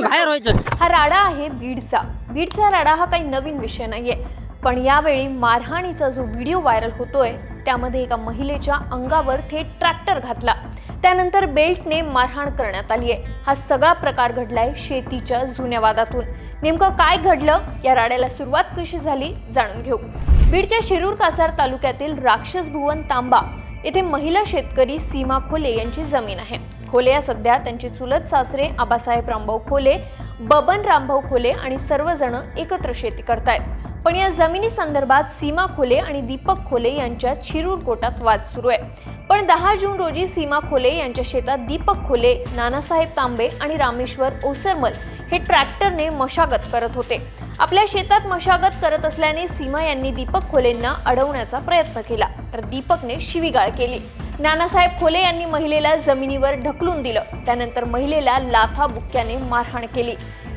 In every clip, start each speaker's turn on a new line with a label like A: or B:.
A: बाहेर व्हायचं
B: हा राडा आहे बीडचा. बीडचा राडा हा काही नवीन विषय नाहीये. पण यावेळी मारहाणीचा जो व्हिडिओ व्हायरल होतोय त्यामध्ये एका महिलेच्या अंगावर थेट ट्रॅक्टर घातला. त्यानंतर बेल्टने मारहाण करण्यात आली आहे. हा सगळा प्रकार घडलाय शेतीच्या जुन्या वादातून. नेमकं काय घडलं? या राड्याला सुरुवात कशी झाली? जाणून घेऊ. बीडच्या शिरूर कासार तालुक्यातील राक्षस भुवन तांबा येथे महिला शेतकरी सीमा खोले यांची जमीन आहे. खोले या सध्या त्यांचे चुलत सासरे आबासाहेब रामभाऊ खोले बबन रामभाऊ खोले आणि सर्वजण एकत्र शेती करतायत. पण या जमिनी संदर्भात सीमा खोले आणि दीपक खोले यांच्यात शिरूर कोटात वाद सुरू आहे. पण दहा जून रोजी सीमा खोले यांच्या शेतात दीपक खोले नानासाहेब तांबे आणि रामेश्वर ओसरमल हे ट्रॅक्टरने मशागत करत होते. आपल्या शेतात मशागत करत असल्याने सीमा यांनी दीपक खोलेंना अडवण्याचा प्रयत्न केला. तर दीपकने शिवीगाळ केली. नानासाहेब खोले यांनी महिलेला जमिनीवर ढकलून दिलं. त्यानंतर महिलेला लाथा बुक्क्याने मारहाण केली.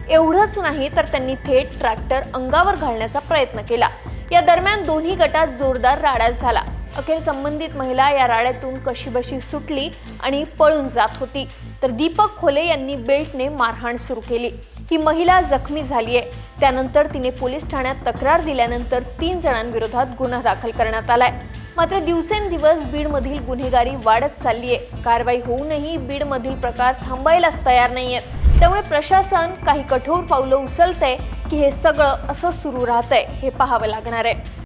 B: एवढंच नाही तर त्यांनी थेट ट्रॅक्टर अंगावर घालण्याचा प्रयत्न केला. या दरम्यान दोन्ही गटात जोरदार राडा झाला. अखेर संबंधित महिला या राड्यातून कशीबशी सुटली आणि पळून जात होती. तर दीपक खोले यांनी बेल्टने मारहाण सुरू केली. ही महिला जखमी झाली आहे त्यानंतर तिने पोलीस ठाण्यात तक्रार दिल्यानंतर तीन जणांविरोधात गुन्हा दाखल करण्यात आलाय. मात्र दिवसेंदिवस बीडमधील गुन्हेगारी वाढत चालली आहे कारवाई होऊनही बीडमधील प्रकार थांबायलाच तयार नाही आहेत त्यामुळे प्रशासन काही कठोर पावलं उचलते की हे सगळं असं सुरू राहतंय हे पाहावं लागणार आहे.